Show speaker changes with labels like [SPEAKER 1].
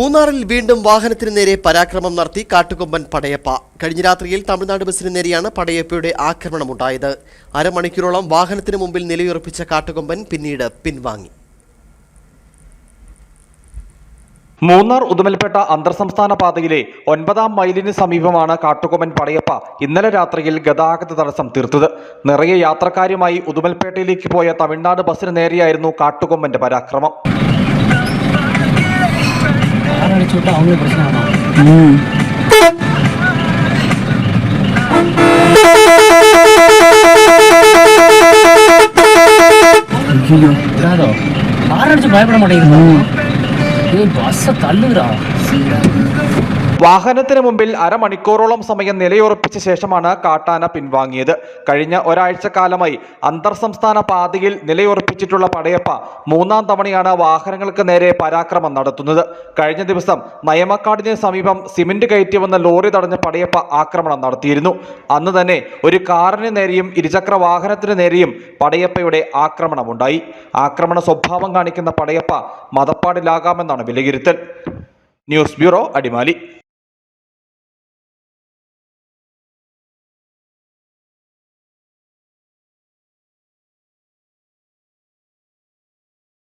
[SPEAKER 1] മൂന്നാറിൽ വീണ്ടും വാഹനത്തിനു നേരെ പരാക്രമം നടത്തി കാട്ടുകൊമ്പൻ പടയപ്പ. കഴിഞ്ഞ രാത്രിയിൽ തമിഴ്നാട് ബസിന് നേരെയാണ് പടയപ്പയുടെ ആക്രമണം ആക്രമണമുണ്ടായത്. അരമണിക്കൂറോളം വാഹനത്തിന് മുമ്പിൽ നിലയുറപ്പിച്ച കാട്ടുകൊമ്പൻ പിന്നീട് പിൻവാങ്ങി.
[SPEAKER 2] മൂന്നാർ ഉദുമൽപേട്ട അന്തർ സംസ്ഥാന പാതയിലെ ഒൻപതാം മൈലിന് സമീപമാണ് കാട്ടുകൊമ്പൻ പടയപ്പ ഇന്നലെ രാത്രിയിൽ ഗതാഗത തടസ്സം തീർത്തത്. നിറയെ യാത്രക്കാരുമായി ഉദുമൽപേട്ടയിലേക്ക് പോയ തമിഴ്നാട് ബസിന് നേരെയായിരുന്നു കാട്ടുകൊമ്പന്റെ പരാക്രമം.
[SPEAKER 3] அடிச்சு விட்டா அவங்களுக்கு பிரச்சனை ஆகும். பயப்பட மாட்டேங்குது. ஏய் பஸ்ஸை தள்ளுதுடா
[SPEAKER 2] വാഹനത്തിന് മുമ്പിൽ അരമണിക്കൂറോളം സമയം നിലയുറപ്പിച്ച ശേഷമാണ് കാട്ടാന പിൻവാങ്ങിയത്. കഴിഞ്ഞ ഒരാഴ്ച കാലമായി അന്തർ സംസ്ഥാന പാതയിൽ നിലയുറപ്പിച്ചിട്ടുള്ള പടയപ്പ മൂന്നാം തവണയാണ് വാഹനങ്ങൾക്ക് നേരെ പരാക്രമം നടത്തുന്നത്. കഴിഞ്ഞ ദിവസം നയമക്കാടിന് സമീപം സിമന്റ് കയറ്റി വന്ന ലോറി തടഞ്ഞ പടയപ്പ ആക്രമണം നടത്തിയിരുന്നു. അന്ന് തന്നെ ഒരു കാറിന് നേരെയും ഇരുചക്ര വാഹനത്തിന് നേരെയും പടയപ്പയുടെ ആക്രമണമുണ്ടായി. ആക്രമണ സ്വഭാവം കാണിക്കുന്ന പടയപ്പ മതപ്പാടിലാകാമെന്നാണ് വിലയിരുത്തൽ. News bureau Adimali.